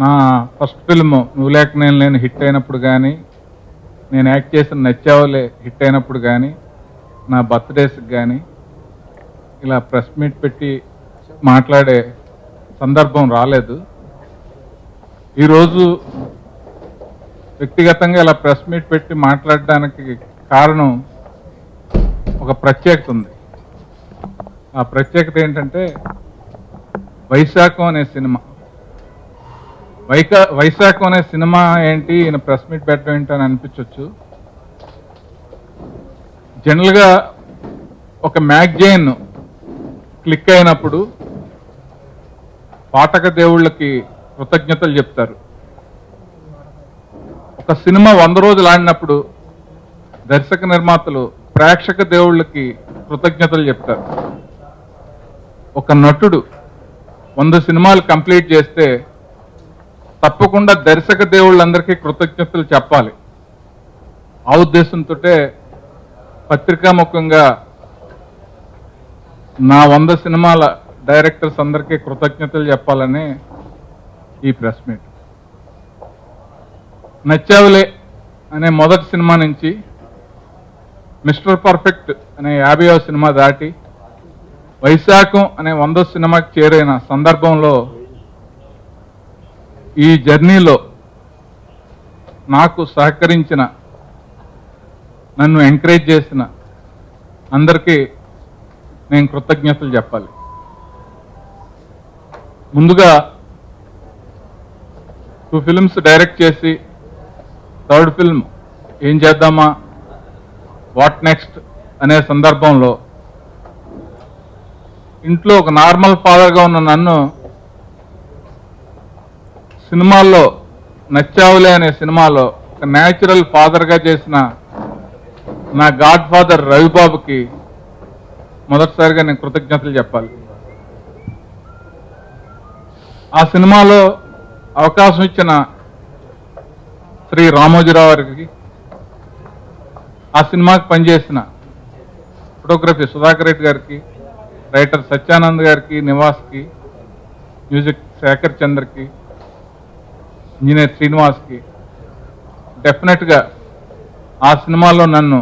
నా first film నువ్వు లేక నేను లేని హిట్ అయినప్పుడు కానీ నేను యాక్ట్ చేసిన నచ్చావులే హిట్ అయినప్పుడు కానీ నా బర్త్డేస్కి కానీ ఇలా ప్రెస్ మీట్ పెట్టి మాట్లాడే సందర్భం రాలేదు. ఈరోజు వ్యక్తిగతంగా ఇలా ప్రెస్ మీట్ పెట్టి మాట్లాడడానికి కారణం ఒక ప్రత్యేకత ఉంది. ఆ ప్రత్యేకత ఏంటంటే వైశాఖం అనే సినిమా. వైకా వైశాఖం అనే సినిమా ఏంటి? ఈయన ప్రెస్ మీట్ పెట్టడం ఏంటి అని అనిపించవచ్చు జనరల్గా ఒక మ్యాగజైన్ క్లిక్ అయినప్పుడు పాఠక దేవుళ్ళకి కృతజ్ఞతలు చెప్తారు. ఒక సినిమా వంద రోజులు ఆడినప్పుడు దర్శక నిర్మాతలు ప్రేక్షక దేవుళ్ళకి కృతజ్ఞతలు చెప్తారు. ఒక నటుడు వంద సినిమాలు కంప్లీట్ చేస్తే తప్పకుండా దర్శక దేవుళ్ళందరికీ కృతజ్ఞతలు చెప్పాలి. ఆ ఉద్దేశంతో పత్రికాముఖంగా నా వంద సినిమాల డైరెక్టర్స్ అందరికీ కృతజ్ఞతలు చెప్పాలని ఈ ప్రెస్ మీట్. నచ్చావులే అనే మొదటి సినిమా నుంచి మిస్టర్ పర్ఫెక్ట్ అనే యాభైవ సినిమా దాటి వైశాఖం అనే వంద సినిమాకి చేరైన సందర్భంలో ఈ జర్నీలో నాకు సహకరించిన నన్ను ఎంకరేజ్ చేసిన అందరికీ నేను కృతజ్ఞతలు చెప్పాలి. ముందుగా టూ ఫిల్మ్స్ డైరెక్ట్ చేసి థర్డ్ ఫిల్మ్ ఏం చేద్దామా వాట్ నెక్స్ట్ అనే సందర్భంలో ఇంట్లో ఒక నార్మల్ ఫాదర్గా ఉన్న నన్ను సినిమాల్లో నచ్చావులే అనే సినిమాలో ఒక న్యాచురల్ ఫాదర్గా చేసిన నా గాడ్ ఫాదర్ రవిబాబుకి మొదటిసారిగా నేను కృతజ్ఞతలు చెప్పాలి. ఆ సినిమాలో అవకాశం ఇచ్చిన శ్రీ రామోజీరావు గారికి ఆ సినిమాకి పనిచేసిన ఫోటోగ్రఫీ సుధాకర్ రెడ్డి గారికి రైటర్ సత్యానంద్ గారికి నివాస్కి మ్యూజిక్ శేఖర్ చంద్రకి ఇంజనీర్ శ్రీనివాస్కి డెఫినెట్గా ఆ సినిమాలో నన్ను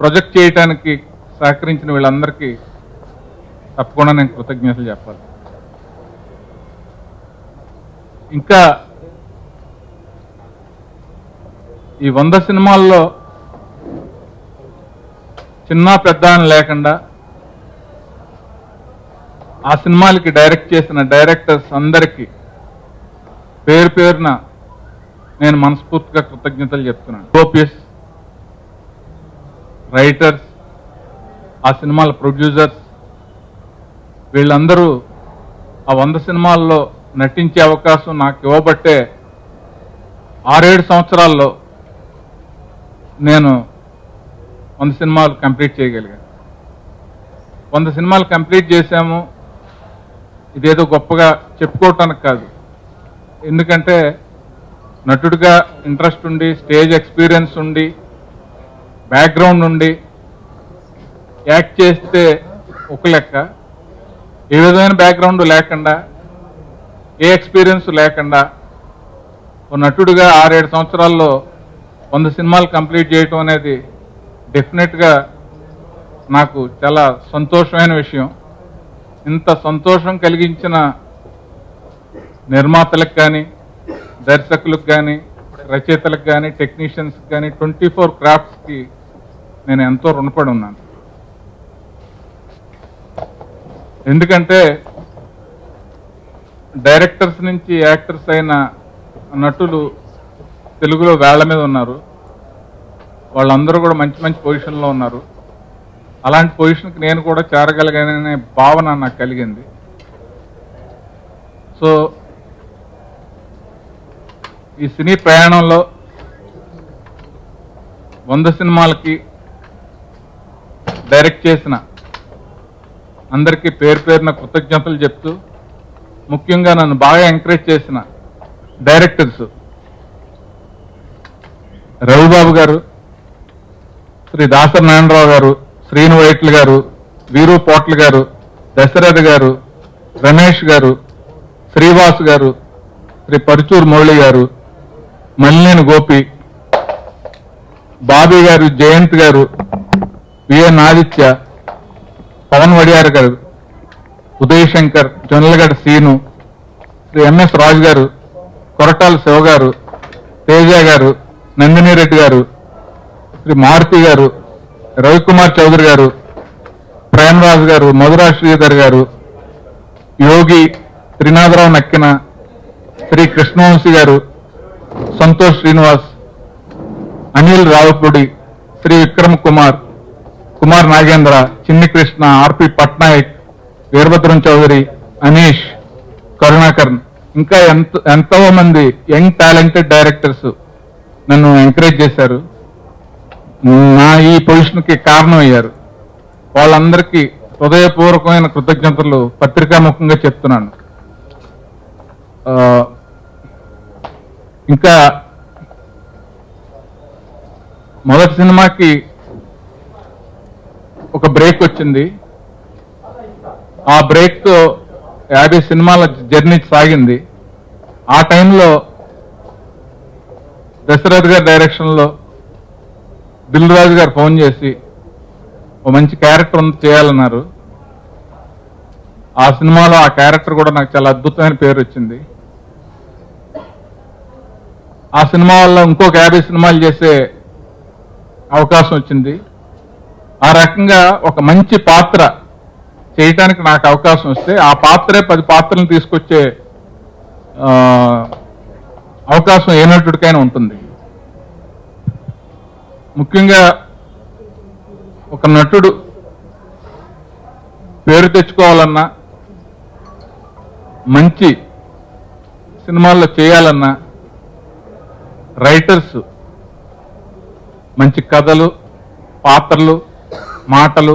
ప్రొజెక్ట్ చేయటానికి సహకరించిన వీళ్ళందరికీ తప్పకుండా నేను కృతజ్ఞతలు చెప్పాలి. ఇంకా ఈ వంద సినిమాల్లో చిన్న పెద్ద అని లేకుండా ఆ సినిమాలకి డైరెక్ట్ చేసిన డైరెక్టర్స్ అందరికీ పేరు పేరున నేను మనస్ఫూర్తిగా కృతజ్ఞతలు చెప్తున్నాను. ఓపీఎస్ రైటర్స్ ఆ సినిమాల ప్రొడ్యూసర్స్ వీళ్ళందరూ ఆ వంద సినిమాల్లో నటించే అవకాశం నాకు ఇవ్వబట్టే ఆరేడు సంవత్సరాల్లో నేను వంద సినిమాలు కంప్లీట్ చేయగలిగాను. వంద సినిమాలు కంప్లీట్ చేశాము. ఇదేదో గొప్పగా చెప్పుకోవటానికి కాదు. ఎందుకంటే నటుడిగా ఇంట్రెస్ట్ ఉండి స్టేజ్ ఎక్స్పీరియన్స్ ఉండి బ్యాక్గ్రౌండ్ ఉండి యాక్ట్ చేస్తే ఒక లెక్క. ఏ విధమైన బ్యాక్గ్రౌండ్ లేకుండా ఏ ఎక్స్పీరియన్స్ లేకుండా ఓ నటుడిగా ఆరేడు సంవత్సరాల్లో వంద సినిమాలు కంప్లీట్ చేయటం అనేది డెఫినెట్గా నాకు చాలా సంతోషమైన విషయం. ఇంత సంతోషం కలిగించిన నిర్మాతలకు కానీ దర్శకులకు కానీ రచయితలకు కానీ టెక్నీషియన్స్కి కానీ ట్వంటీ ఫోర్ క్రాఫ్ట్స్కి నేను ఎంతో రుణపడి ఉన్నాను. ఎందుకంటే డైరెక్టర్స్ నుంచి యాక్టర్స్ అయిన నటులు తెలుగులో వేళ్ళ మీద ఉన్నారు. వాళ్ళందరూ కూడా మంచి మంచి పొజిషన్లో ఉన్నారు. అలాంటి పొజిషన్కి నేను కూడా చేరగలిగాననే భావన నాకు కలిగింది. సో ఈ సినీ ప్రయాణంలో వంద సినిమాలకి డైరెక్ట్ చేసిన అందరికీ పేరు పేరున కృతజ్ఞతలు చెప్తూ ముఖ్యంగా నన్ను బాగా ఎంకరేజ్ చేసిన డైరెక్టర్స్ రవిబాబు గారు శ్రీ దాసర నారాయణరావు గారు శ్రీను వైట్ల గారు వీరు పోట్ల గారు దశరథ్ గారు రమేష్ గారు శ్రీవాస్ గారు శ్రీ పరుచూరు మురళి గారు మల్లినేని గోపి బాబీ గారు జయంత్ గారు విఎన్ ఆదిత్య పవన్ వడియార్ గారు ఉదయ్ శంకర్ జొన్నలగడ్డ సీను శ్రీ ఎంఎస్ రాజు గారు కొరటాల శివ గారు తేజ గారు నందిని రెడ్డి గారు శ్రీ మారుతి గారు రవికుమార్ చౌదరి గారు ప్రేమరాజు గారు మధురా శ్రీధర్ గారు యోగి త్రినాథరావు నక్కిన శ్రీ కృష్ణవంశీ గారు సంతోష్ శ్రీనివాస్ అనిల్ రావుపూడి శ్రీ విక్రమ్ కుమార్ కుమార్ నాగేంద్ర చిన్ని కృష్ణ ఆర్పి పట్నాయక్ వీరభద్రం చౌదరి అనీష్ కరుణాకరణ్ ఇంకా ఎంత ఎంతో మంది యంగ్ టాలెంటెడ్ డైరెక్టర్స్ నన్ను ఎంకరేజ్ చేశారు. నా ఈ పొజిషన్కి కారణం అయ్యారు వాళ్ళందరికీ హృదయపూర్వకమైన కృతజ్ఞతలు పత్రికాముఖంగా చెప్తున్నాను. ఇంకా మొదటి సినిమాకి ఒక బ్రేక్ వచ్చింది. ఆ బ్రేక్ యాభై సినిమాల జర్నీ సాగింది. ఆ టైంలో దశరథ్ గారి డైరెక్షన్లో దిల్ రాజు గారు ఫోన్ చేసి ఓ మంచి క్యారెక్టర్ ఉంది చేయాలన్నారు. ఆ సినిమాలో ఆ క్యారెక్టర్ కూడా నాకు చాలా అద్భుతమైన పేరు వచ్చింది. ఆ సినిమా వల్ల ఇంకొక యాభై సినిమాలు చేసే అవకాశం వచ్చింది. ఆ రకంగా ఒక మంచి పాత్ర చేయటానికి నాకు అవకాశం వస్తే ఆ పాత్రే పది పాత్రలను తీసుకొచ్చే అవకాశం ఏ నటుడికైనా ఉంటుంది. ముఖ్యంగా ఒక నటుడు పేరు తెచ్చుకోవాలన్నా మంచి సినిమాల్లో చేయాలన్నా రైటర్స్ మంచి కథలు పాత్రలు మాటలు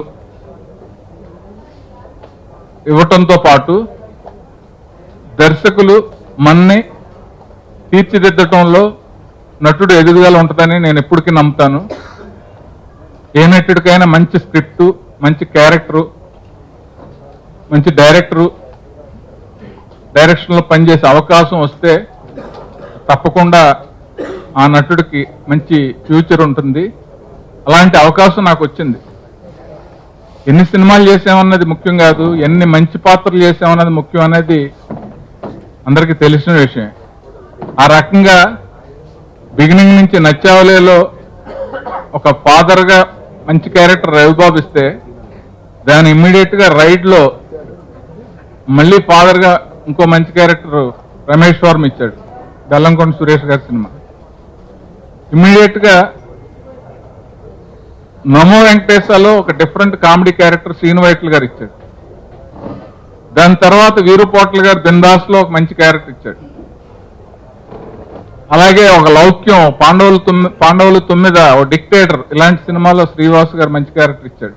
ఇవ్వటంతో పాటు దర్శకులు మన్ని తీర్చిదిద్దటంలో నటుడు ఎదుగుదల ఉంటుందని నేను ఎప్పటికీ నమ్ముతాను. ఏ నటుడికైనా మంచి స్క్రిప్టు మంచి క్యారెక్టరు మంచి డైరెక్టరు డైరెక్షన్లో పనిచేసే అవకాశం వస్తే తప్పకుండా ఆ నటుడికి మంచి ఫ్యూచర్ ఉంటుంది. అలాంటి అవకాశం నాకు వచ్చింది. ఎన్ని సినిమాలు చేసామన్నది ముఖ్యం కాదు ఎన్ని మంచి పాత్రలు చేసామన్నది ముఖ్యం అనేది అందరికీ తెలిసిన విషయం ఆ రకంగా బిగినింగ్ నుంచి నచ్చావలేలో ఒక ఫాదర్గా మంచి క్యారెక్టర్ రవిబాబు ఇస్తే దాని ఇమ్మీడియట్గా గా రైడ్లో మళ్ళీ ఫాదర్గా ఇంకో మంచి క్యారెక్టర్ రమేష్ వర్మ ఇచ్చాడు. బెల్లంకొండ సురేష్ గారి సినిమా. ఇమ్మీడియట్గా నమో వెంకటేశాలో ఒక different comedy character Srinu Vaitla garu ఇచ్చాడు. దాని తర్వాత వీరుపోట్ల గారు బిందాస్లో ఒక మంచి క్యారెక్టర్ ఇచ్చాడు. అలాగే ఒక లౌక్యం పాండవులు తొమ్మిది పాండవులు తొమ్మిద ఒక డిక్టేటర్ ఇలాంటి సినిమాలో శ్రీవాస్ గారు మంచి క్యారెక్టర్ ఇచ్చాడు.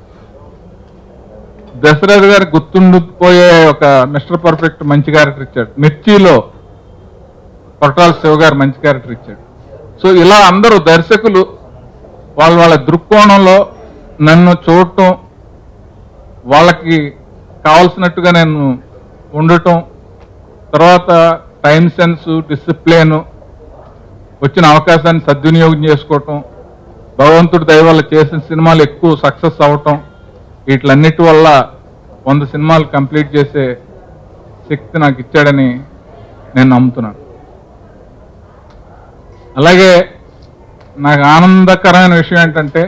దశరథ్ గారు గుర్తుండిపోయే ఒక మిస్టర్ పర్ఫెక్ట్ మంచి క్యారెక్టర్ ఇచ్చాడు. మిర్చిలో కొట్టాల శివ గారు మంచి క్యారెక్టర్ ఇచ్చాడు. సో ఇలా అందరూ దర్శకులు వాళ్ళ వాళ్ళ దృక్కోణంలో నన్ను చూడటం వాళ్ళకి కావలసినట్టుగా నేను ఉండటం తర్వాత టైం సెన్స్ డిసిప్లిన్ వచ్చిన అవకాశాన్ని సద్వినియోగం చేసుకోవటం భగవంతుడి దయ వల్ల చేసిన సినిమాలు ఎక్కువ సక్సెస్ అవటం వీటిలన్నిటి వల్ల వంద సినిమాలు కంప్లీట్ చేసే శక్తి నాకు ఇచ్చాడని నేను నమ్ముతున్నాను. అలాగే నాకు ఆనందకరమైన విషయం ఏంటంటే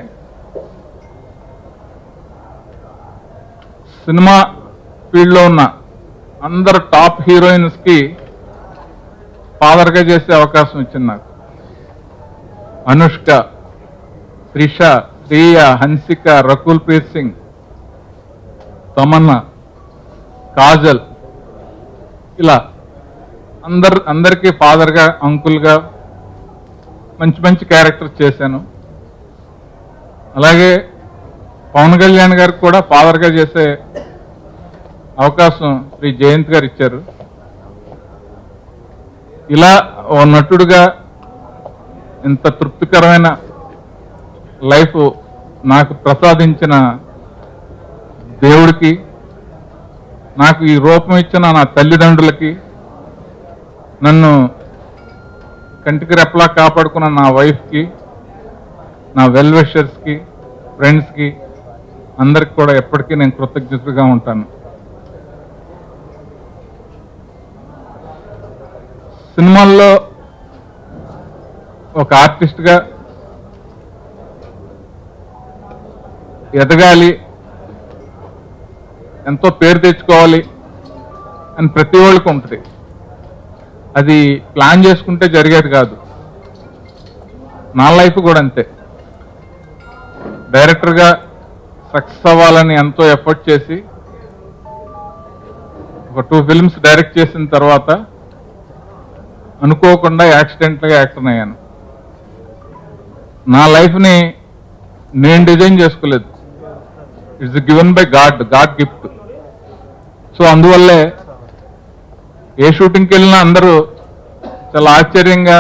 సినిమా ఫీల్డ్లో ఉన్న అందరు టాప్ హీరోయిన్స్కి ఫాదర్గా చేసే అవకాశం ఇచ్చింది నాకు. అనుష్క త్రిష శ్రేయ హన్సిక రకుల్ ప్రీత్ సింగ్ తమన్నా కాజల్ ఇలా అందరు అందరికీ ఫాదర్గా అంకుల్గా మంచి మంచి క్యారెక్టర్ చేశాను. అలాగే పవన్ కళ్యాణ్ గారికి కూడా ఫాదర్గా చేసే అవకాశం శ్రీ జయంత్ గారు ఇచ్చారు. ఇలా ఓ నటుడుగా ఇంత తృప్తికరమైన లైఫ్ నాకు ప్రసాదించిన దేవుడికి నాకు ఈ రూపం ఇచ్చిన నా తల్లిదండ్రులకి నన్ను కంటికి రెప్పలా కాపాడుకున్న నా వైఫ్కి నా వెల్ విషర్స్కి ఫ్రెండ్స్కి అందరికి కూడా ఎప్పటికీ నేను కృతజ్ఞతగా ఉంటాను. సినిమాల్లో ఒక ఆర్టిస్ట్గా ఎదగాలి ఎంతో పేరు తెచ్చుకోవాలి అని ప్రతి వాళ్ళకి ఉంటుంది. అది ప్లాన్ చేసుకుంటే జరిగేది కాదు. నా లైఫ్ కూడా అంతే. డైరెక్టర్గా సక్సెస్ అవ్వాలని ఎంతో ఎఫర్ట్ చేసి ఒక టూ ఫిల్మ్స్ డైరెక్ట్ చేసిన తర్వాత అనుకోకుండా యాక్సిడెంట్గా యాక్టర్ అయ్యాను. నా లైఫ్ని నేను డిజైన్ చేసుకోలేదు. It's given by God God gift so అందువల్లే ఏ షూటింగ్కి వెళ్ళినా అందరూ చాలా ఆశ్చర్యంగా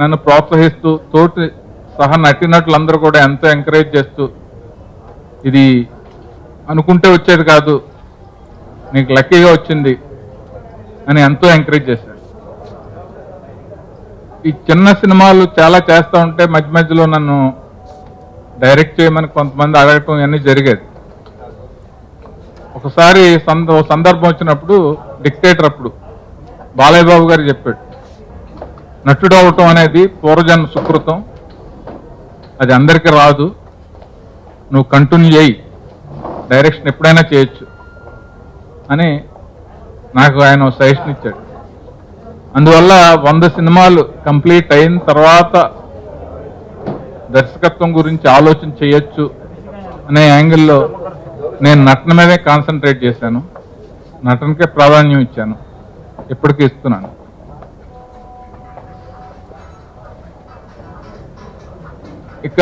నన్ను ప్రోత్సహిస్తూ తోటి సహా నటినట్లు అందరూ కూడా ఎంతో ఎంకరేజ్ చేస్తూ ఇది అనుకుంటే వచ్చేది కాదు నీకు లక్కీగా వచ్చింది అని ఎంతో ఎంకరేజ్ చేశారు. ఈ చిన్న సినిమాలు చాలా చేస్తూ ఉంటే మధ్య మధ్యలో నన్ను డైరెక్ట్ చేయమని కొంతమంది అడగటం ఇవన్నీ జరిగేది. ఒకసారి సంద సందర్భం వచ్చినప్పుడు డిక్టేటర్ అప్పుడు బాలయ్య బాబు గారు చెప్పాడు నటుడు అవటం అనేది పూర్వజన్మ సుకృతం అది అందరికీ రాదు నువ్వు కంటిన్యూ చేయి డైరెక్షన్ ఎప్పుడైనా చేయొచ్చు అని నాకు ఆయన సజెషన్ ఇచ్చాడు. అందువల్ల వంద సినిమాలు కంప్లీట్ అయిన తర్వాత దర్శకత్వం గురించి ఆలోచన చేయొచ్చు అనే యాంగిల్లో నేను నటన మీదే కాన్సన్ట్రేట్ చేశాను. నటనకే ప్రాధాన్యం ఇచ్చాను. ఇప్పటికీ ఇస్తున్నాను. ఇక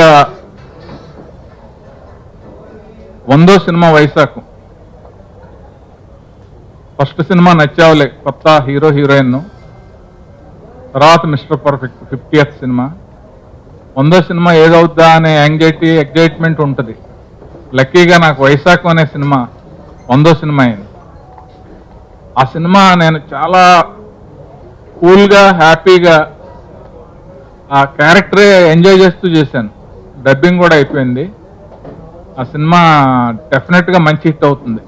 వందో cinema Vaisakham. First cinema Nachavule కొత్త హీరో హీరోయిన్ తర్వాత మిస్టర్ పర్ఫెక్ట్ ఫిఫ్టీయత్ సినిమా. వందో సినిమా ఏదవుద్దా అనే యాంగ్జైటీ ఎగ్జైట్మెంట్ ఉంటుంది. లక్కీగా నాకు వైశాఖం అనే సినిమా వందో సినిమా అయింది. ఆ సినిమా నేను చాలా కూల్గా హ్యాపీగా ఆ క్యారెక్టరే ఎంజాయ్ చేస్తూ చేశాను. డబ్బింగ్ కూడా అయిపోయింది. ఆ సినిమా డెఫినెట్గా మంచి హిట్ అవుతుంది.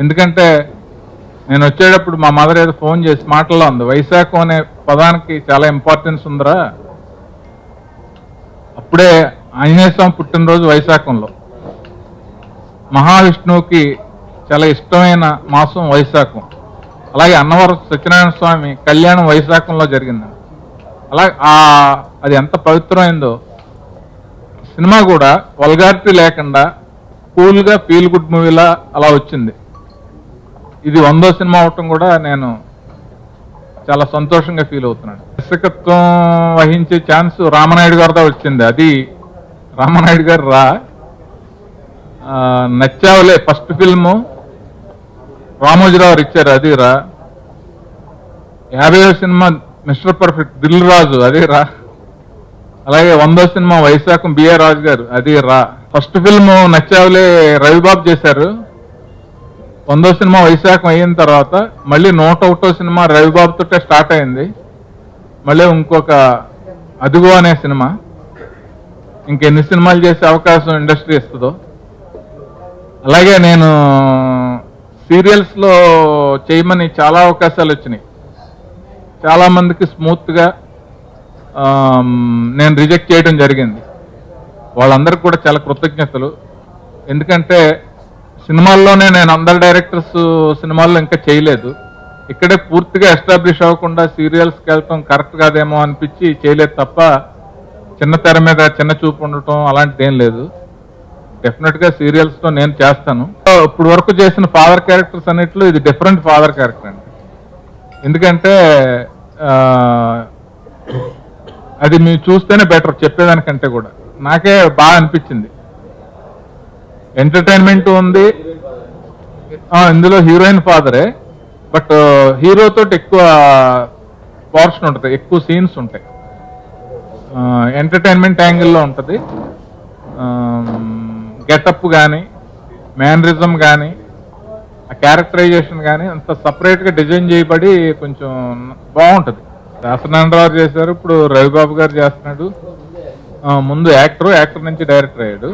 ఎందుకంటే నేను వచ్చేటప్పుడు మా మదర్ ఏదో ఫోన్ చేసి మాటల్లో ఉంది వైశాఖం అనే పదానికి చాలా ఇంపార్టెన్స్ ఉందిరా. అప్పుడే ఆంజనేయ స్వామి పుట్టినరోజు వైశాఖంలో. మహావిష్ణువుకి చాలా ఇష్టమైన మాసం వైశాఖం. అలాగే అన్నవరం సత్యనారాయణ స్వామి కళ్యాణం వైశాఖంలో జరిగింది. అలా ఆ అది ఎంత పవిత్రమైందో. సినిమా కూడా వల్గారిటీ లేకుండా కూల్గా ఫీల్ గుడ్ మూవీలా అలా వచ్చింది. ఇది వందో సినిమా అవటం కూడా నేను చాలా సంతోషంగా ఫీల్ అవుతున్నాను. దర్శకత్వం వహించే ఛాన్స్ రామనాయుడు గారితో వచ్చింది. అది రామనాయుడు గారు రా నచ్చావులే. ఫస్ట్ ఫిల్ము రామోజీరావు ఇచ్చారు అది రా. యాభైవ cinema Mister Perfect Dil Raju అదే రా. అలాగే వందో సినిమా వైశాఖం బిఆర్ రాజు గారు అది రా. ఫస్ట్ ఫిల్మ్ నచ్చావులే రవిబాబు చేశారు. వందో సినిమా వైశాఖం అయిన తర్వాత మళ్ళీ నూట ఒకటో సినిమా రవిబాబుతోటే స్టార్ట్ అయింది. మళ్ళీ ఇంకొక అదుగో అనే సినిమా. ఇంకెన్ని సినిమాలు చేసే అవకాశం ఇండస్ట్రీ ఇస్తుందో. అలాగే నేను సీరియల్స్లో చేయమని చాలా అవకాశాలు వచ్చినాయి. చాలా మందికి నేను రిజెక్ట్ చేయడం జరిగింది. వాళ్ళందరికీ కూడా చాలా కృతజ్ఞతలు. ఎందుకంటే సినిమాల్లోనే నేను అందరు డైరెక్టర్స్ సినిమాల్లో ఇంకా చేయలేదు. ఇక్కడే పూర్తిగా ఎస్టాబ్లిష్ అవ్వకుండా సీరియల్స్కి వెళ్ళటం కరెక్ట్ కాదేమో అనిపించి చేయలేదు తప్ప చిన్న తెర మీద చిన్న చూపు ఉండటం అలాంటిది ఏం లేదు. డెఫినెట్గా సీరియల్స్తో నేను చేస్తాను. ఇప్పుడు వరకు చేసిన ఫాదర్ క్యారెక్టర్స్ అన్నిట్లో ఇది డిఫరెంట్ ఫాదర్ క్యారెక్టర్ అండి. ఎందుకంటే అది మీరు చూస్తేనే బెటర్ చెప్పేదానికంటే కూడా. నాకే బాగా అనిపించింది. ఎంటర్టైన్మెంట్ ఉంది. ఇందులో హీరోయిన్ ఫాదరే. బట్ హీరో తోటి ఎక్కువ పోర్షన్ ఉంటుంది ఎక్కువ సీన్స్ ఉంటాయి. ఎంటర్టైన్మెంట్ యాంగిల్లో ఉంటుంది. గెటప్ కానీ మేనరిజం కానీ ఆ క్యారెక్టరైజేషన్ కానీ అంత సపరేట్గా డిజైన్ చేయబడి కొంచెం బాగుంటుంది. దాసనారాయణరావు చేశారు ఇప్పుడు రవిబాబు గారు చేస్తున్నాడు. ముందు యాక్టర్ యాక్టర్ నుంచి డైరెక్టర్ అయ్యాడు.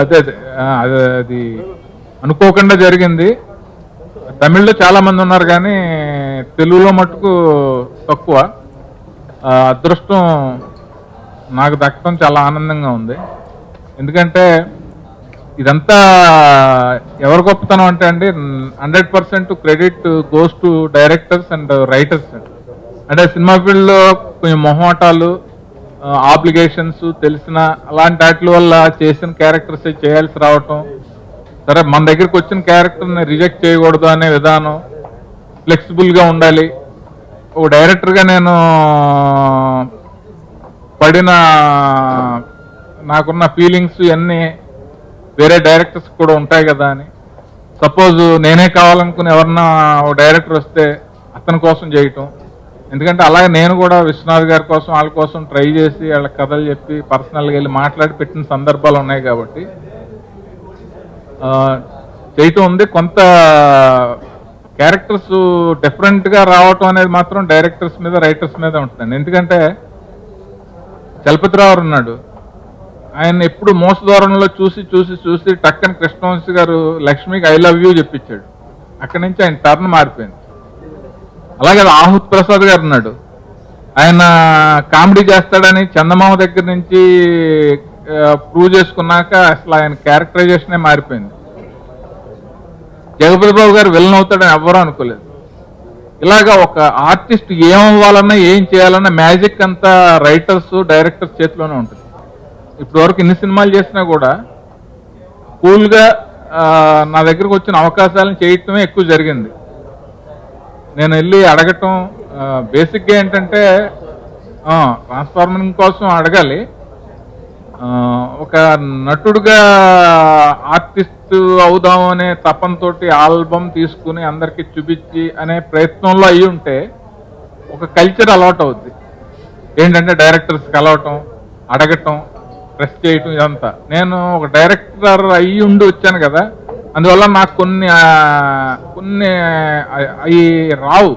అదే అదే. అదే అది అనుకోకుండా జరిగింది. తమిళ్ళో చాలా మంది ఉన్నారు కానీ తెలుగులో మటుకు తక్కువ. అదృష్టం నాకు దక్కడం చాలా ఆనందంగా ఉంది. ఎందుకంటే ఇదంతా ఎవరి గొప్పతనం అంటే అండి hundred percent credit goes to directors and writers. అంటే సినిమా ఫీల్డ్లో కొంచెం మొహమాటాలు ఆబ్లిగేషన్స్ తెలిసిన అలాంటి వాటి వల్ల చేసిన క్యారెక్టర్స్ చేయాల్సి రావటం. సరే మన దగ్గరికి వచ్చిన క్యారెక్టర్ని రిజెక్ట్ చేయకూడదు అనే విధానం ఫ్లెక్సిబుల్గా ఉండాలి. ఒక డైరెక్టర్గా నేను పడిన నాకున్న ఫీలింగ్స్ ఇవన్నీ వేరే డైరెక్టర్స్ కూడా ఉంటాయి కదా అని. సపోజ్ నేనే కావాలనుకుని ఎవరన్నా ఓ డైరెక్టర్ వస్తే అతని కోసం చేయటం. ఎందుకంటే అలాగే నేను కూడా విశ్వనాథ్ గారి కోసం వాళ్ళ కోసం ట్రై చేసి వాళ్ళ కథలు చెప్పి పర్సనల్గా వెళ్ళి మాట్లాడి పెట్టిన సందర్భాలు ఉన్నాయి కాబట్టి. చేయటం ఉంది. కొంత క్యారెక్టర్స్ డిఫరెంట్గా రావటం అనేది మాత్రం డైరెక్టర్స్ మీద రైటర్స్ మీద ఉంటుందండి. ఎందుకంటే చలపతిరావు ఉన్నాడు. ఆయన ఎప్పుడు మోస దూరంలో చూసి చూసి చూసి టక్కని కృష్ణవంశీ గారు లక్ష్మికి ఐ లవ్ యూ చెప్పించాడు అక్కడి నుంచి ఆయన టర్న్ మారిపోయింది. అలాగే ఆహుత్ ప్రసాద్ గారు ఉన్నాడు. ఆయన కామెడీ చేస్తాడని చందమామ దగ్గర నుంచి ప్రూవ్ చేసుకున్నాక అసలు ఆయన క్యారెక్టరైజేషనే మారిపోయింది. జగపతి బాబు గారు విలన్ అవుతాడని ఎవ్వరూ అనుకోలేదు. ఇలాగా ఒక ఆర్టిస్ట్ ఏమవ్వాలన్నా ఏం చేయాలన్నా మ్యాజిక్ అంతా రైటర్స్ డైరెక్టర్స్ చేతిలోనే ఉంటుంది. ఇప్పటి వరకు ఇన్ని సినిమాలు చేసినా కూడా కూల్గా నా దగ్గరకు వచ్చిన అవకాశాలను చేయటమే ఎక్కువ జరిగింది. నేను వెళ్ళి అడగటం బేసిక్గా ఏంటంటే ట్రాన్స్ఫార్మింగ్ కోసం అడగాలి. ఒక నటుడుగా ఆర్టిస్ట్ అవుదాం అనే తపంతోటి ఆల్బమ్ తీసుకుని అందరికి చూపించి అనే ప్రయత్నంలో అయి ఉంటే ఒక కల్చర్ అలవాట్ అవుద్ది. ఏంటంటే డైరెక్టర్స్ కలవటం అడగటం ప్రెస్ చేయటం ఇదంతా. నేను ఒక డైరెక్టర్ అయ్యి ఉండి వచ్చాను కదా అందువల్ల నాకు కొన్ని కొన్ని అవి రావు.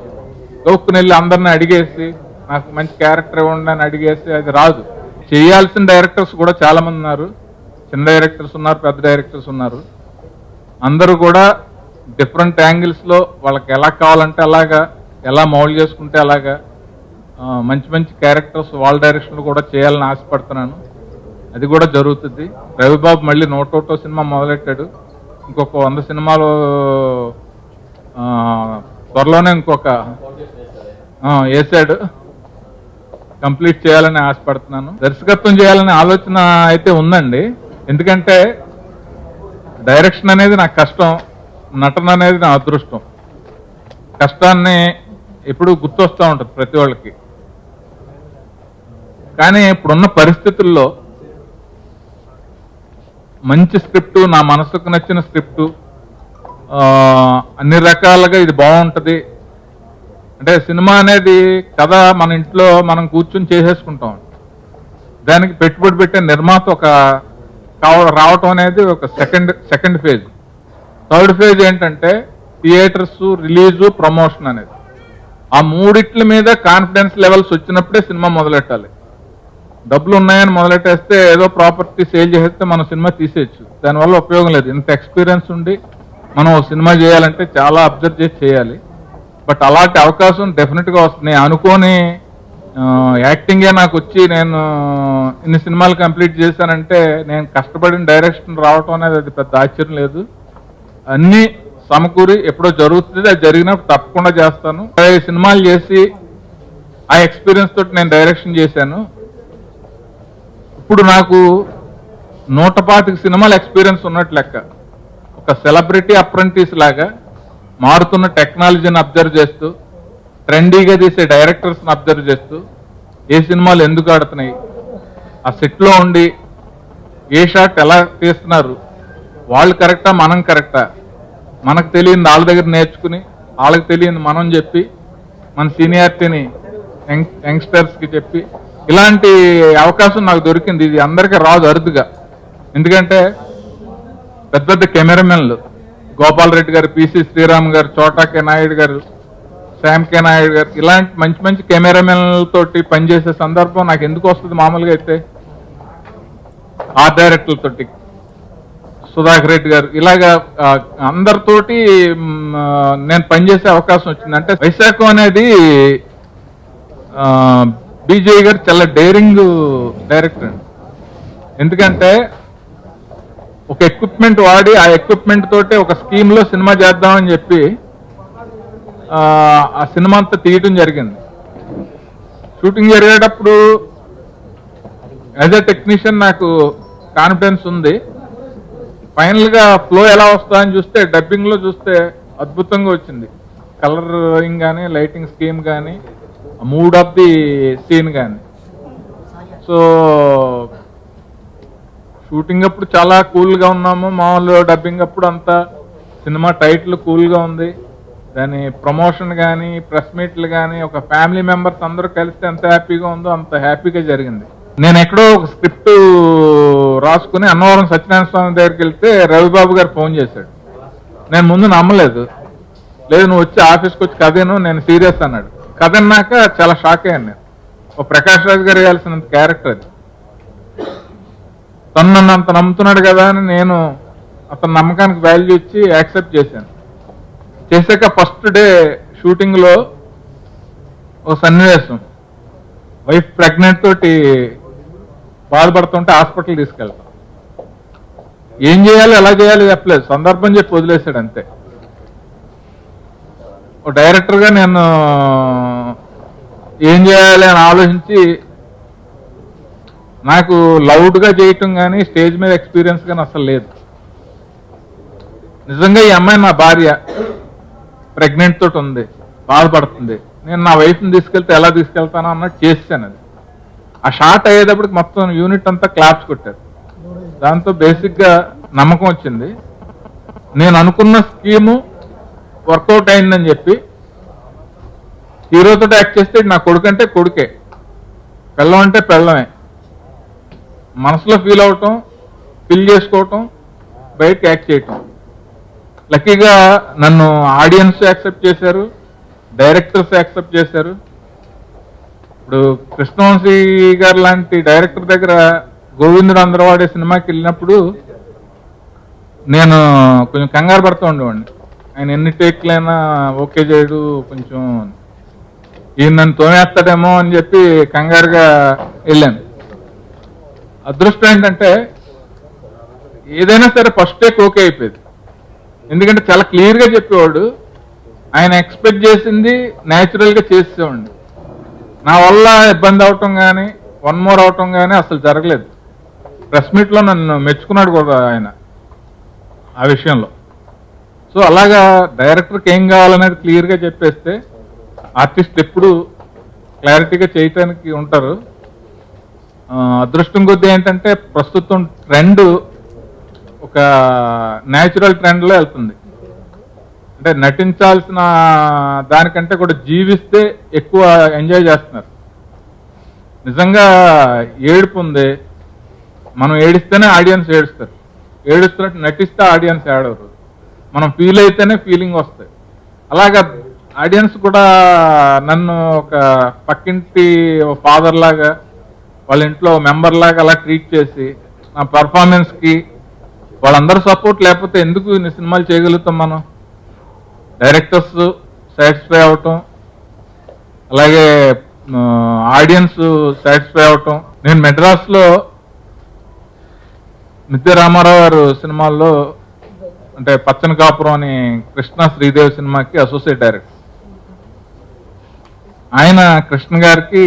లోక్కుని వెళ్ళి అందరిని అడిగేసి నాకు మంచి క్యారెక్టర్ ఇవ్వండి అని అడిగేసి అది రాదు. చేయాల్సిన డైరెక్టర్స్ కూడా చాలామంది ఉన్నారు. చిన్న డైరెక్టర్స్ ఉన్నారు పెద్ద డైరెక్టర్స్ ఉన్నారు. అందరూ కూడా డిఫరెంట్ యాంగిల్స్లో వాళ్ళకి ఎలా కావాలంటే అలాగా ఎలా మౌల్డ్ చేసుకుంటే అలాగా మంచి మంచి క్యారెక్టర్స్ వాళ్ళ డైరెక్షన్లో కూడా చేయాలని ఆశపడుతున్నాను. అది కూడా జరుగుతుంది. రవిబాబు మళ్ళీ నోటోటో సినిమా మొదలెట్టాడు. ఇంకొక వంద సినిమాలు త్వరలోనే ఇంకొక వేసాడు కంప్లీట్ చేయాలని ఆశపడుతున్నాను. దర్శకత్వం చేయాలనే ఆలోచన అయితే ఉందండి. ఎందుకంటే డైరెక్షన్ అనేది నాకు కష్టం నటన అనేది నా అదృష్టం. కష్టాన్ని ఎప్పుడు గుర్తొస్తూ ఉంటుంది ప్రతి వాళ్ళకి. కానీ ఇప్పుడున్న పరిస్థితుల్లో మంచి స్క్రిప్ట్ నా మనసుకు నచ్చిన స్క్రిప్ట్. అన్ని రకాలుగా ఇది బాగుంటుంది. అంటే సినిమా అనేది కథ మన ఇంట్లో మనం కూర్చుని చేసేసుకుంటాం. దానికి పెట్టుబడి పెట్టే నిర్మాత ఒక రావటం అనేది ఒక second second phase third phase ఏంటంటే థియేటర్స్ రిలీజు ప్రమోషన్ అనేది. ఆ మూడిట్ల మీద కాన్ఫిడెన్స్ లెవెల్స్ వచ్చినప్పుడే సినిమా మొదలెట్టాలి. డబ్బులు ఉన్నాయని మొదలెట్టేస్తే ఏదో ప్రాపర్టీ సేల్ చేసేస్తే మనం సినిమా తీసేయచ్చు. దానివల్ల ఉపయోగం లేదు. ఇంత ఎక్స్పీరియన్స్ ఉండి మనం సినిమా చేయాలంటే చాలా అబ్జర్వ్ చేసి చేయాలి. బట్ అలాంటి అవకాశం డెఫినెట్గా వస్తుంది. అనుకోని యాక్టింగే నాకు వచ్చి నేను ఇన్ని సినిమాలు కంప్లీట్ చేశానంటే నేను కష్టపడిన డైరెక్షన్ రావటం అనేది అది పెద్ద ఆశ్చర్యం లేదు. అన్నీ సమకూరి ఎప్పుడో జరుగుతుంది. అది జరిగినప్పుడు తప్పకుండా చేస్తాను. ఇరవై సినిమాలు చేసి ఆ ఎక్స్పీరియన్స్ తోటి నేను డైరెక్షన్ చేశాను. ఇప్పుడు నాకు నూట పాతిక సినిమాల ఎక్స్పీరియన్స్ ఉన్నట్టు లెక్క. ఒక సెలబ్రిటీ అప్రెంటిస్ లాగా మారుతున్న టెక్నాలజీని అబ్జర్వ్ చేస్తూ ట్రెండీగా తీసే డైరెక్టర్స్ని అబ్జర్వ్ చేస్తూ ఏ సినిమాలు ఎందుకు ఆడుతున్నాయి? ఆ సెట్లో ఉండి ఏ షాట్ ఎలా తీస్తున్నారు? వాళ్ళు కరెక్టా? మనం కరెక్టా? మనకు తెలియని వాళ్ళ దగ్గర నేర్చుకుని వాళ్ళకి తెలియని మనం చెప్పి మన సీనియారిటీని యంగ్ యంగ్స్టర్స్కి చెప్పి ఇలాంటి అవకాశం నాకు దొరికింది. ఇది అందరికీ రాదు అరుదుగా. ఎందుకంటే పెద్ద పెద్ద కెమెరామెన్లు గోపాల్ రెడ్డి గారు పిసి శ్రీరామ్ గారు చోటా కె నాయుడు గారు శ్యామ్ కె నాయుడు గారు ఇలాంటి మంచి మంచి కెమెరామెన్లతోటి పనిచేసే సందర్భం నాకు ఎందుకు వస్తుంది మామూలుగా అయితే? ఆర్ట్ డైరెక్టర్లతోటి. సుధాకర్ రెడ్డి గారు ఇలాగా అందరితోటి నేను పనిచేసే అవకాశం వచ్చింది. అంటే వైశాఖం అనేది బీజే గారు చాలా డేరింగ్ డైరెక్టర్ అండి ఎందుకంటే ఒక ఎక్విప్మెంట్ వాడి ఆ ఎక్విప్మెంట్ తోటి ఒక స్కీమ్లో సినిమా చేద్దామని చెప్పి ఆ, సినిమా అంతా తీయటం జరిగింది. షూటింగ్ జరిగేటప్పుడు యాజ్ ఎ టెక్నీషియన్ నాకు కాన్ఫిడెన్స్ ఉంది. ఫైనల్గా ఫ్లో ఎలా వస్తుందని చూస్తే డబ్బింగ్లో చూస్తే అద్భుతంగా వచ్చింది. కలరింగ్ కానీ లైటింగ్ స్కీమ్ కానీ మూడ్ ఆఫ్ ది సీన్ కానీ సో షూటింగ్ అప్పుడు చాలా కూల్గా ఉన్నాము. మామూలు డబ్బింగ్ అప్పుడు అంతా సినిమా టైటిల్ కూల్గా ఉంది. దాని ప్రమోషన్ కానీ ప్రెస్ మీట్లు కానీ ఒక ఫ్యామిలీ మెంబర్స్ అందరూ కలిస్తే ఎంత హ్యాపీగా ఉందో అంత హ్యాపీగా జరిగింది. నేను ఎక్కడో ఒక స్క్రిప్ట్ రాసుకుని అన్నవరం సత్యనారాయణ స్వామి దగ్గరికి వెళ్తే రవిబాబు గారు ఫోన్ చేశాడు. నేను ముందు నమ్మలేదు. లేదు నువ్వు వచ్చి ఆఫీస్కి వచ్చి కదేను నేను సీరియస్ అన్నాడు. కథ అన్నాక చాలా షాక్ అయ్యాను నేను ఓ ప్రకాష్ రాజ్ గారు వేయాల్సినంత క్యారెక్టర్ అది. తను నన్ను అంత నమ్ముతున్నాడు కదా అని నేను అతని నమ్మకానికి వాల్యూ ఇచ్చి యాక్సెప్ట్ చేశాను. చేశాక ఫస్ట్ డే షూటింగ్లో సన్నివేశం. వైఫ్ ప్రెగ్నెంట్ తోటి బాధపడుతుంటే హాస్పిటల్ తీసుకెళ్తాం. ఏం చేయాలి ఎలా చేయాలి చెప్పలేదు. సందర్భం చెప్పి వదిలేశాడు అంతే. ఓ డైరెక్టర్గా నేను ఏం చేయాలి అని ఆలోచించి నాకు లౌడ్గా చేయటం కానీ స్టేజ్ మీద ఎక్స్పీరియన్స్ కానీ అసలు లేదు. నిజంగా ఈ అమ్మాయి నా భార్య. ప్రెగ్నెంట్ తోటి ఉంది. బాధపడుతుంది. నేను నా వైఫ్ని తీసుకెళ్తే ఎలా తీసుకెళ్తానో అన్నట్టు చేశాను అది. ఆ షార్ట్ అయ్యేటప్పటికి మొత్తం యూనిట్ అంతా క్లాప్స్ కొట్టారు. దాంతో బేసిక్గా నమ్మకం వచ్చింది. నేను అనుకున్న స్కీము వర్కౌట్ అయిందని చెప్పి హీరోతో యాక్ట్ చేస్తే నా కొడుకు అంటే కొడుకే. పెళ్ళం అంటే పెళ్ళమే. మనసులో ఫీల్ అవటం ఫిల్ చేసుకోవటం బయటకు యాక్ట్ చేయటం. లక్కీగా నన్ను ఆడియన్స్ యాక్సెప్ట్ చేశారు డైరెక్టర్స్ యాక్సెప్ట్ చేశారు. ఇప్పుడు కృష్ణవంశీ గారు లాంటి డైరెక్టర్ దగ్గర గోవిందుడు అందరవాడే సినిమాకి వెళ్ళినప్పుడు నేను కొంచెం కంగారు పడుతూ ఉండేవాడిని. ఆయన ఎన్ని టేక్లైనా ఓకే చేయడు కొంచెం ఈయన నన్ను తోమేస్తాడేమో అని చెప్పి కంగారుగా వెళ్ళాను. అదృష్టం ఏంటంటే ఏదైనా సరే ఫస్ట్ టేక్ ఓకే అయిపోయేది. ఎందుకంటే చాలా క్లియర్గా చెప్పేవాడు ఆయన ఎక్స్పెక్ట్ చేసింది న్యాచురల్గా గా నా వల్ల ఇబ్బంది అవటం కానీ వన్ మోర్ అవటం కానీ అసలు జరగలేదు. ప్రెస్ మీట్లో నన్ను మెచ్చుకున్నాడు కూడా ఆయన ఆ విషయంలో. సో అలాగా డైరెక్టర్కి ఏం కావాలనేది క్లియర్గా చెప్పేస్తే ఆర్టిస్ట్ ఎప్పుడు క్లారిటీగా చేయటానికి ఉంటారు. అదృష్టం కొద్దీ ఏంటంటే ప్రస్తుతం ట్రెండ్ ఒక న్యాచురల్ ట్రెండ్లో వెళ్తుంది. అంటే నటించాల్సిన దానికంటే కూడా జీవిస్తే ఎక్కువ ఎంజాయ్ చేస్తున్నారు. నిజంగా ఏడుపు ఉంది. మనం ఏడిస్తేనే ఆడియన్స్ ఏడుస్తారు. ఏడుస్తున్నట్టు నటిస్తే ఆడియన్స్ ఏడవరు. మనం ఫీల్ అయితేనే ఫీలింగ్ వస్తాయి. అలాగా ఆడియన్స్ కూడా నన్ను ఒక పక్కింటి ఫాదర్ లాగా వాళ్ళ ఇంట్లో మెంబర్ లాగా అలా ట్రీట్ చేసి నా పెర్ఫార్మెన్స్కి వాళ్ళందరూ సపోర్ట్ లేకపోతే ఎందుకు ఇన్ని సినిమాలు చేయగలుగుతాం మనం? డైరెక్టర్స్ సాటిస్ఫై అవటం అలాగే ఆడియన్స్ సాటిస్ఫై అవటం. నేను మెడ్రాస్లో నిత్య రామారావు గారు సినిమాల్లో అంటే పచ్చని కాపురం అని కృష్ణ శ్రీదేవి సినిమాకి అసోసియేట్ డైరెక్టర్ ఆయన కృష్ణ గారికి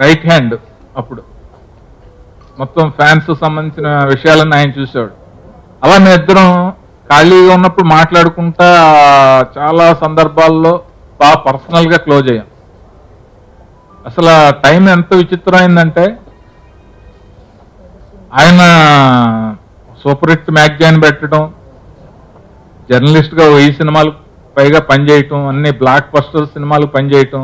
రైట్ హ్యాండ్ అప్పుడు. మొత్తం ఫ్యాన్స్ సంబంధించిన విషయాలన్నీ ఆయన చూసాడు అలా మేము ఇద్దరం ఖాళీగా ఉన్నప్పుడు మాట్లాడుకుంటా చాలా సందర్భాల్లో బాగా పర్సనల్గా క్లోజ్ అయ్యాం. అసలు టైం ఎంత విచిత్రమైందంటే ఆయన సూపర్ హిట్ మ్యాగజైన్ పెట్టడం జర్నలిస్ట్గా వెయ్యి సినిమాలు పైగా పనిచేయటం అన్ని బ్లాక్ బస్టర్ సినిమాలు పనిచేయటం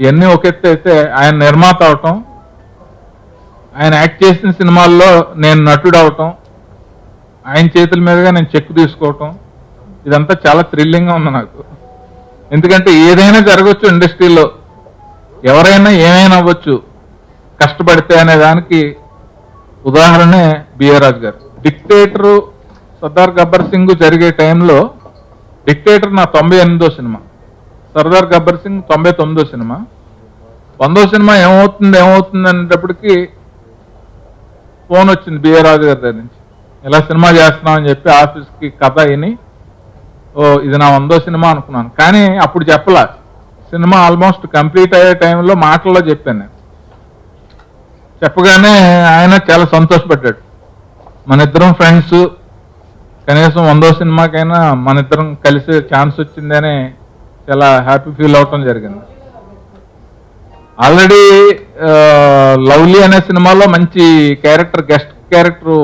ఇవన్నీ ఒక అయితే ఆయన నిర్మాత అవటం ఆయన యాక్ట్ చేసిన సినిమాల్లో నేను నటుడు అవటం ఆయన చేతుల మీదుగా నేను చెక్ తీసుకోవటం ఇదంతా చాలా థ్రిల్లింగ్గా ఉంది నాకు. ఎందుకంటే ఏదైనా జరగవచ్చు ఇండస్ట్రీలో. ఎవరైనా ఏమైనా అవ్వచ్చు కష్టపడితే అనే దానికి ఉదాహరణే బిఆర్రాజ్ గారు. డిక్టేటరు సర్దార్ గబ్బర్ సింగ్ జరిగే టైంలో డిక్టేటర్ నా తొంభై ఎనిమిదో సినిమా. సర్దార్ గబ్బర్ సింగ్ తొంభై తొమ్మిదో సినిమా. వందో సినిమా ఏమవుతుంది ఏమవుతుంది అనేటప్పటికి ఫోన్ వచ్చింది బిఏ రాజు గారి దగ్గర నుంచి. ఇలా సినిమా చేస్తున్నాం అని చెప్పి ఆఫీస్కి కథ విని ఓ ఇది నా వందో సినిమా అనుకున్నాను. కానీ అప్పుడు చెప్పలా సినిమా ఆల్మోస్ట్ కంప్లీట్ అయ్యే టైంలో మాటల్లో చెప్పాను నేను. చెప్పగానే ఆయన చాలా సంతోషపడ్డాడు. మన ఇద్దరం ఫ్రెండ్స్ కనీసం వందో సినిమాకైనా మన ఇద్దరం కలిసి ఛాన్స్ వచ్చిందని చాలా హ్యాపీ ఫీల్ అవటం జరిగింది. ఆల్రెడీ లవ్లీ అనే సినిమాలో మంచి క్యారెక్టర్ గెస్ట్ క్యారెక్టర్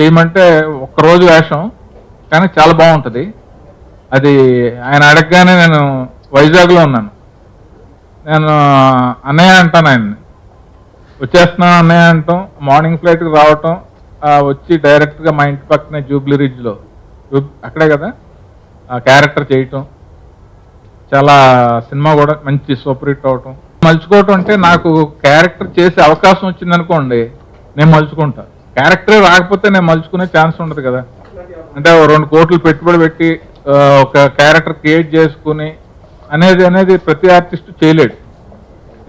చేయమంటే ఒక్కరోజు వేషం కానీ చాలా బాగుంటుంది. అది ఆయన అడగగానే నేను వైజాగ్లో ఉన్నాను. నేను అన్నయ్య అంటాను ఆయన్ని. వచ్చేస్తున్నాను అన్నయ్య అంటాం. మార్నింగ్ ఫ్లైట్కి రావటం వచ్చి డైరెక్ట్గా మా ఇంటి పక్కనే జూబ్లీ రిడ్జ్లో. అక్కడే కదా? ఆ క్యారెక్టర్ చేయటం. చాలా సినిమా కూడా మంచి సూపర్ హిట్ అవటం. మలుచుకోవటం అంటే నాకు క్యారెక్టర్ చేసే అవకాశం వచ్చిందనుకోండి నేను మలుచుకుంటా. క్యారెక్టర్ రాకపోతే నేను మలుచుకునే ఛాన్స్ ఉండదు కదా. అంటే రెండు కోట్లు పెట్టుబడి పెట్టి ఒక క్యారెక్టర్ క్రియేట్ చేసుకుని అనేది అనేది ప్రతి ఆర్టిస్ట్ చేయలేడు.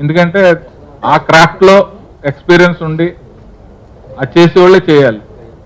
ఎందుకంటే ఆ క్రాఫ్ట్లో ఎక్స్పీరియన్స్ ఉండి అది చేసేవాళ్ళే చేయాలి.